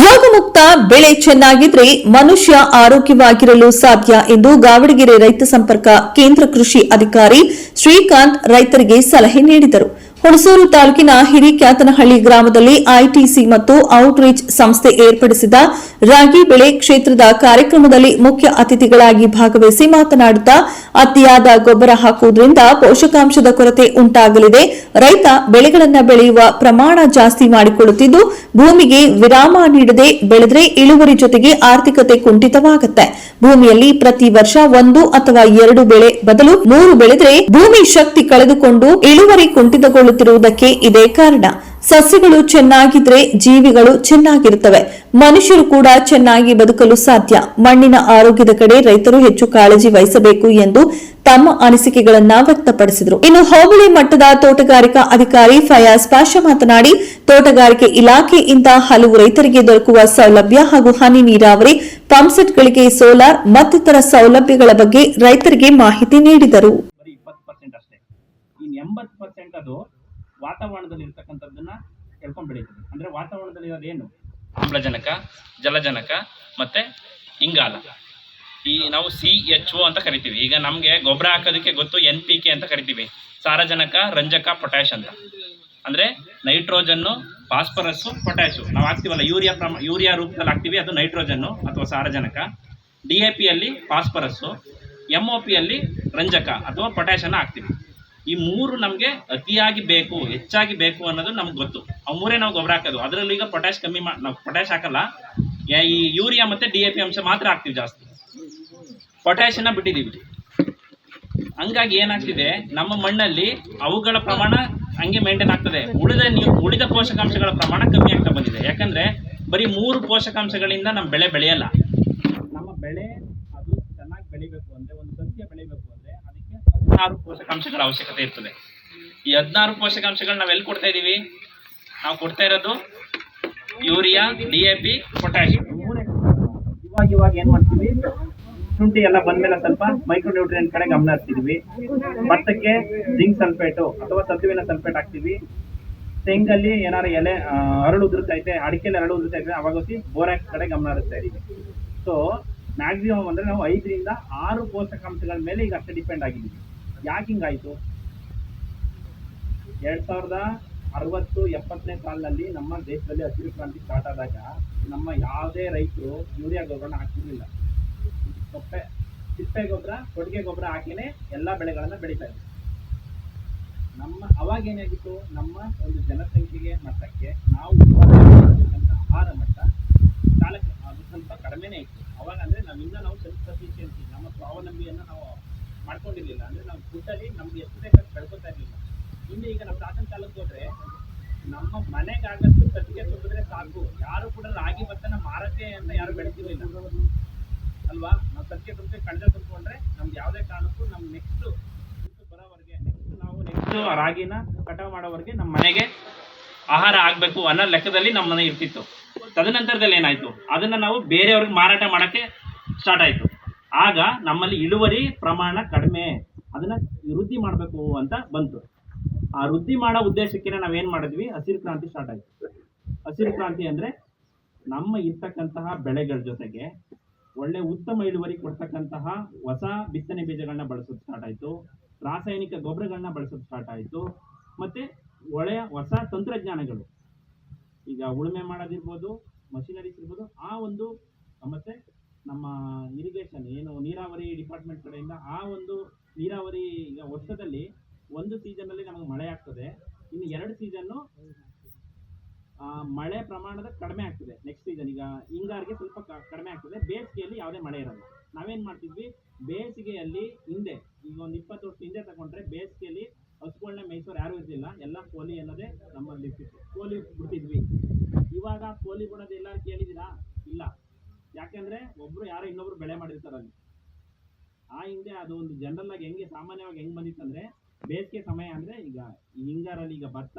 ರೋಗಮುಕ್ತ ಬೆಳೆ ಚೆನ್ನಾಗಿದ್ರೆ ಮನುಷ್ಯ ಆರೋಗ್ಯವಾಗಿರಲು ಸಾಧ್ಯ ಎಂದು ಗಾವಡಗೆರೆ ರೈತ ಸಂಪರ್ಕ ಕೇಂದ್ರ ಕೃಷಿ ಅಧಿಕಾರಿ ಶ್ರೀಕಾಂತ್ ರೈತರಿಗೆ ಸಲಹೆ ನೀಡಿದರು. ಹುಣಸೂರು ತಾಲೂಕಿನ ಹಿರಿಕ್ಯಾತನಹಳ್ಳಿ ಗ್ರಾಮದಲ್ಲಿ ಐಟಿಸಿ ಮತ್ತು ಔಟ್ರೀಚ್ ಸಂಸ್ಥೆ ಏರ್ಪಡಿಸಿದ ರಾಗಿ ಬೆಳೆ ಕ್ಷೇತ್ರದ ಕಾರ್ಯಕ್ರಮದಲ್ಲಿ ಮುಖ್ಯ ಅತಿಥಿಗಳಾಗಿ ಭಾಗವಹಿಸಿ ಮಾತನಾಡುತ್ತಾ ಅತಿಯಾದ ಗೊಬ್ಬರ ಹಾಕುವುದರಿಂದ ಪೋಷಕಾಂಶದ ಕೊರತೆ ಉಂಟಾಗಲಿದೆ. ರೈತ ಬೆಳೆಗಳನ್ನು ಬೆಳೆಯುವ ಪ್ರಮಾಣ ಜಾಸ್ತಿ ಮಾಡಿಕೊಳ್ಳುತ್ತಿದ್ದು, ಭೂಮಿಗೆ ವಿರಾಮ ನೀಡದೆ ಬೆಳೆದರೆ ಇಳುವರಿ ಜೊತೆಗೆ ಆರ್ಥಿಕತೆ ಕುಂಠಿತವಾಗುತ್ತೆ. ಭೂಮಿಯಲ್ಲಿ ಪ್ರತಿ ವರ್ಷ ಒಂದು ಅಥವಾ ಎರಡು ಬೆಳೆ ಬದಲು ಮೂರು ಬೆಳೆದರೆ ಭೂಮಿ ಶಕ್ತಿ ಕಳೆದುಕೊಂಡು ಇಳುವರಿ ಕುಂಠಿತಗೊಳ್ಳುತ್ತಿರುವುದಕ್ಕೆ ಇದೇ ಕಾರಣ. ಸಸ್ಯಗಳು ಚೆನ್ನಾಗಿದ್ರೆ ಜೀವಿಗಳು ಚೆನ್ನಾಗಿರುತ್ತವೆ. ಮನುಷ್ಯರು ಕೂಡ ಚೆನ್ನಾಗಿ ಬದುಕಲು ಸಾಧ್ಯ. ಮಣ್ಣಿನ ಆರೋಗ್ಯದ ಕಡೆ ರೈತರು ಹೆಚ್ಚು ಕಾಳಜಿ ವಹಿಸಬೇಕು ಎಂದು ತಮ್ಮ ಅನಿಸಿಕೆಗಳನ್ನ ವ್ಯಕ್ತಪಡಿಸಿದರು. ಇನ್ನು ಹೋಬಳಿ ಮಟ್ಟದ ತೋಟಗಾರಿಕಾ ಅಧಿಕಾರಿ ಫಯಾಜ್ ಪಾಷಾ ಮಾತನಾಡಿ, ತೋಟಗಾರಿಕೆ ಇಲಾಖೆಯಿಂದ ಹಲವು ರೈತರಿಗೆ ದೊರಕುವ ಸೌಲಭ್ಯ ಹಾಗೂ ಹನಿ ನೀರಾವರಿ ಪಂಪ್ಸೆಟ್ಗಳಿಗೆ ಸೋಲಾರ್, ಮತ್ತಿತರ ಸೌಲಭ್ಯಗಳ ಬಗ್ಗೆ ರೈತರಿಗೆ ಮಾಹಿತಿ ನೀಡಿದರು. ವಾತಾವರಣದಲ್ಲಿ ಇರ್ತಕ್ಕಂಥದ್ದನ್ನ ಏನು ಬೆಳೀತದೆ. ಅಂದ್ರೆ ವಾತಾವರಣದಲ್ಲಿ ಇರೋದೇನು? ಆಮ್ಲಜನಕ, ಜಲಜನಕ ಮತ್ತೆ ಇಂಗಾಲ. ಈ ನಾವು ಸಿ ಎಚ್ ಒ ಅಂತ ಕರಿತೀವಿ. ಈಗ ನಮಗೆ ಗೊಬ್ಬರ ಹಾಕೋದಕ್ಕೆ ಗೊತ್ತು ಎನ್ ಪಿ ಕೆ ಅಂತ ಕರಿತೀವಿ. ಸಾರಜನಕ, ರಂಜಕ ಪೊಟ್ಯಾಶ್ ಅಂತ. ಅಂದ್ರೆ ನೈಟ್ರೋಜನ್ನು ಫಾಸ್ಫರಸ್ಸು ಪೊಟ್ಯಾಶು ನಾವು ಹಾಕ್ತೀವಲ್ಲ, ಯೂರಿಯಾ ಪ್ರಮ, ಯೂರಿಯಾ ರೂಪದಲ್ಲಿ ಹಾಕ್ತೀವಿ, ಅದು ನೈಟ್ರೋಜನ್ನು ಅಥವಾ ಸಾರಜನಕ. ಡಿ ಎ ಪಿಯಲ್ಲಿ ಫಾಸ್ಫರಸ್ಸು ಎಂ ಒ ಪಿಯಲ್ಲಿ ರಂಜಕ ಅಥವಾ ಪೊಟ್ಯಾಶನ್ನು ಹಾಕ್ತೀವಿ. ಈ ಮೂರು ನಮಗೆ ಅತಿಯಾಗಿ ಬೇಕು, ಹೆಚ್ಚಾಗಿ ಬೇಕು ಅನ್ನೋದು ನಮ್ಗೆ ಗೊತ್ತು. ಆ ಮೂರೇ ನಾವು ಗೊಬ್ಬರ ಹಾಕೋದು. ಅದರಲ್ಲಿ ಈಗ ಪೊಟ್ಯಾಶ್ ಕಮ್ಮಿ ಮಾ, ನಾವು ಪೊಟ್ಯಾಶ್ ಹಾಕಲ್ಲ. ಈ ಯೂರಿಯಾ ಮತ್ತು ಡಿ ಎ ಪಿ ಅಂಶ ಮಾತ್ರ ಹಾಕ್ತೀವಿ ಜಾಸ್ತಿ. ಪೊಟ್ಯಾಶನ್ನ ಬಿಟ್ಟಿದ್ದೀವಿ ಹಂಗಾಗಿ ಏನಾಗ್ತಿದೆ, ನಮ್ಮ ಮಣ್ಣಲ್ಲಿ ಅವುಗಳ ಪ್ರಮಾಣ ಹಂಗೆ ಮೇಂಟೈನ್ ಆಗ್ತದೆ. ಉಳಿದ ನೀವು ಉಳಿದ ಪೋಷಕಾಂಶಗಳ ಪ್ರಮಾಣ ಕಮ್ಮಿ ಆಗ್ತಾ ಬಂದಿದೆ. ಯಾಕಂದ್ರೆ ಬರೀ ಮೂರು ಪೋಷಕಾಂಶಗಳಿಂದ ನಮ್ಮ ಬೆಳೆ ಬೆಳೆಯಲ್ಲ. ನಮ್ಮ ಬೆಳೆ ಅದು ಚೆನ್ನಾಗಿ ಬೆಳಿಬೇಕು ಅಂದ್ರೆ, ಒಂದು ಸಸ್ಯ ಬೆಳಿಬೇಕು ಅಂದ್ರೆ ಹದಿನಾರು ಪೋಷಕಾಂಶಗಳ ಅವಶ್ಯಕತೆ ಇರ್ತದೆ. ಈ ಹದಿನಾರು ಪೋಷಕಾಂಶಗಳು ನಾವು ಎಲ್ಲಿ ಕೊಡ್ತಾ ಇದೀವಿ? ನಾವು ಕೊಡ್ತಾ ಇರೋದು urea, D A P potassium ಇವಾಗ ಇವಾಗ ಏನ್ ಮಾಡ್ತೀವಿ? ಶುಂಠಿ ಎಲ್ಲ ಬಂದ್ಮೇಲೆ ಸ್ವಲ್ಪ ಮೈಕ್ರೋ ನ್ಯೂಟ್ರಿಯೆಂಟ್ ಕಡೆ ಗಮನ ಹರಿಸ್ತಿದ್ವಿ. ಭತ್ತಕ್ಕೆ ಜಿಂಕ್ ಸಲ್ಫೇಟು ಅಥವಾ ಸತುವಿನ ಸಲ್ಫೇಟ್ ಹಾಕ್ತೀವಿ ತೆಂಗಲ್ಲಿ ಏನಾರು ಎಲೆ ಅರಳು ಉದುರ್ತೈತೆ ಅಡಿಕೆಲಿ ಅರಳು ಉದುರ್ತೈತೆ ಅವಾಗ ಹೋಗಿ ಬೋರಾಕ್ಸ್ ಕಡೆ ಗಮನ ಹರಿಸ್ತಾ ಇದೀವಿ. ಸೊ ಮ್ಯಾಕ್ಸಿಮಮ್ ಅಂದ್ರೆ ನಾವು ಐದರಿಂದ ಆರು ಪೋಷಕಾಂಶಗಳ ಮೇಲೆ ಈಗ ಅಷ್ಟೇ ಡಿಪೆಂಡ್ ಆಗಿದ್ದೀವಿ. ಯಾಕೆ ಹಿಂಗಾಯ್ತು ಎರಡ್ ಸಾವಿರದ ಅರವತ್ತು ಎಪ್ಪತ್ತನೇ ಸಾಲಿನಲ್ಲಿ ನಮ್ಮ ದೇಶದಲ್ಲಿ ಹಸಿರು ಕ್ರಾಂತಿ ಸ್ಟಾರ್ಟ್ ಆದಾಗ ನಮ್ಮ ಯಾವುದೇ ರೈತರು ಯೂರಿಯಾ ಗೊಬ್ಬರನ ಹಾಕಿರಲಿಲ್ಲ. ಸೊಪ್ಪೆ ಸಿಪ್ಪೆ ಗೊಬ್ಬರ ಕೊಡುಗೆ ಗೊಬ್ಬರ ಹಾಕಿನೇ ಎಲ್ಲ ಬೆಳೆಗಳನ್ನು ಬೆಳೀತಾ ಇದ್ರು ನಮ್ಮ ಅವಾಗ ಏನಾಗಿತ್ತು? ನಮ್ಮ ಒಂದು ಜನಸಂಖ್ಯೆಗೆ ಮಟ್ಟಕ್ಕೆ ನಾವು ಆಹಾರ ಮಟ್ಟ ಕಾಲಕ್ಕೆ ಅದು ಸ್ವಲ್ಪ ಕಡಿಮೆನೇ ಇತ್ತು. ಅವಾಗ ಅಂದ್ರೆ ನಾವು ಇನ್ನ ನಾವು ಸೆಲ್ಫ್ ಸಫಿಷಿಯನ್ಸಿ ನಮ್ಮ ಸ್ವಾವಲಂಬಿಯನ್ನ ನಾವು ಮಾಡ್ಕೊಂಡಿರ್ಲಿಲ್ಲ. ಅಂದ್ರೆ ನಾವು ಫುಡ್ಡಲ್ಲಿ ನಮ್ಗೆ ಎಷ್ಟು ಬೇಕಾದ್ರೆ ಬೆಳ್ಕೊತಾ ಇರ್ಲಿಲ್ಲ. ಇನ್ನು ಈಗ ನಮ್ಮ ತಾತನ ಕಾಲಕ್ಕೆ ಹೋದ್ರೆ ನಮ್ಮ ಮನೆಗಾಗಷ್ಟು ಕಟ್ಟಿಗೆ ತುಂಬಿದ್ರೆ ಸಾಕು. ಯಾರು ಕೂಡ ರಾಗಿ ಭತ್ತನ ಮಾರಕ್ಕೆ ಅಂತ ಯಾರು ಬೆಳೆಸಿರ್ಲಿಲ್ಲ ಅಲ್ವಾ? ನಾವು ಕಟ್ಟಿಗೆ ತುಂಬಿ ಕಳೆದ ತುಂಬಿಕೊಂಡ್ರೆ ನಮ್ಗೆ ಯಾವುದೇ ಕಾರಣಕ್ಕೂ ನಮ್ ನೆಕ್ಸ್ಟ್ ಬರೋವರೆಗೆ ನೆಕ್ಸ್ಟ್ ನಾವು ನೆಕ್ಸ್ಟ್ ರಾಗಿನ ಕಟಾವು ಮಾಡೋವರೆಗೆ ನಮ್ಮ ಮನೆಗೆ ಆಹಾರ ಆಗಬೇಕು ಅನ್ನೋ ಲೆಕ್ಕದಲ್ಲಿ ನಮ್ಮ ಮನೆ ಇರ್ತಿತ್ತು. ತದನಂತರದಲ್ಲಿ ಏನಾಯ್ತು? ಅದನ್ನ ನಾವು ಬೇರೆಯವ್ರಿಗೆ ಮಾರಾಟ ಮಾಡಕ್ಕೆ ಸ್ಟಾರ್ಟ್ ಆಯ್ತು. ಆಗ ನಮ್ಮಲ್ಲಿ ಇಳುವರಿ ಪ್ರಮಾಣ ಕಡಿಮೆ. ಅದನ್ನ ವೃದ್ಧಿ ಮಾಡಬೇಕು ಅಂತ ಬಂತು. ಆ ವೃದ್ಧಿ ಮಾಡೋ ಉದ್ದೇಶಕ್ಕೆ ನಾವೇನ್ ಮಾಡಿದ್ವಿ? ಹಸಿರು ಕ್ರಾಂತಿ ಸ್ಟಾರ್ಟ್ ಆಯ್ತು. ಹಸಿರು ಕ್ರಾಂತಿ ಅಂದ್ರೆ ನಮ್ಮ ಇರ್ತಕ್ಕಂತಹ ಬೆಳೆಗಳ ಜೊತೆಗೆ ಒಳ್ಳೆ ಉತ್ತಮ ಇಳುವರಿ ಕೊಡ್ತಕ್ಕಂತಹ ಹೊಸ ಬಿತ್ತನೆ ಬೀಜಗಳನ್ನ ಬಳಸೋದು ಸ್ಟಾರ್ಟ್ ಆಯ್ತು. ರಾಸಾಯನಿಕ ಗೊಬ್ಬರಗಳನ್ನ ಬಳಸೋದು ಸ್ಟಾರ್ಟ್ ಆಯ್ತು. ಮತ್ತೆ ಒಳ್ಳೆಯ ಹೊಸ ತಂತ್ರಜ್ಞಾನಗಳು. ಈಗ ಉಳುಮೆ ಮಾಡೋದಿರ್ಬೋದು ಮಷಿನರಿಸ್ ಇರ್ಬೋದು, ಆ ಒಂದು ಮತ್ತೆ ನಮ್ಮ ಇರಿಗೇಷನ್ ಏನು ನೀರಾವರಿ ಡಿಪಾರ್ಟ್ಮೆಂಟ್ ಕಡೆಯಿಂದ ಆ ಒಂದು ನೀರಾವರಿ ಈಗ ವರ್ಷದಲ್ಲಿ ಒಂದು ಸೀಸನ್ ಅಲ್ಲಿ ನಮಗೆ ಮಳೆ ಆಗ್ತದೆ. ಇನ್ನು ಎರಡು ಸೀಸನ್ನು ಮಳೆ ಪ್ರಮಾಣದ ಕಡಿಮೆ ಆಗ್ತದೆ ನೆಕ್ಸ್ಟ್ ಸೀಸನ್ ಈಗ ಹಿಂಗಾರಿಗೆ ಸ್ವಲ್ಪ ಕಡಿಮೆ ಆಗ್ತದೆ. ಬೇಸಿಗೆಯಲ್ಲಿ ಯಾವುದೇ ಮಳೆ ಇರಲ್ಲ. ನಾವೇನ್ ಮಾಡ್ತಿದ್ವಿ? ಬೇಸಿಗೆಯಲ್ಲಿ ಹಿಂದೆ, ಈಗ ಒಂದು ಇಪ್ಪತ್ತು ವರ್ಷ ಹಿಂದೆ ತಗೊಂಡ್ರೆ ಬೇಸಿಗೆಯಲ್ಲಿ ಹಸುಗಳನ್ನ ಮೈಸೂರು ಯಾರು ಇರಲಿಲ್ಲ. ಎಲ್ಲ ಕೋಲಿ ಅನ್ನೋದೇ ನಮ್ಮಲ್ಲಿ ಕೋಲಿ ಬಿಡ್ತಿದ್ವಿ. ಇವಾಗ ಕೋಲಿ ಬಿಡೋದು ಎಲ್ಲಾರು ಕೇಳಿದಿರಾ ಇಲ್ಲ. ಯಾಕೆಂದ್ರೆ ಒಬ್ರು ಯಾರೋ ಇನ್ನೊಬ್ರು ಬೆಳೆ ಮಾಡಿರ್ತಾರೆ ಅಲ್ಲಿ. ಆ ಹಿಂದೆ ಅದು ಒಂದು ಜನರಲ್ ಆಗಿ ಹೆಂಗೆ ಸಾಮಾನ್ಯವಾಗಿ ಹೆಂಗ್ ಬಂದಿತ್ತಂದ್ರೆ ಬೇಸಿಗೆ ಸಮಯ ಅಂದ್ರೆ ಈಗ ಹಿಂಗಾರಲ್ಲಿ ಈಗ ಭತ್ತ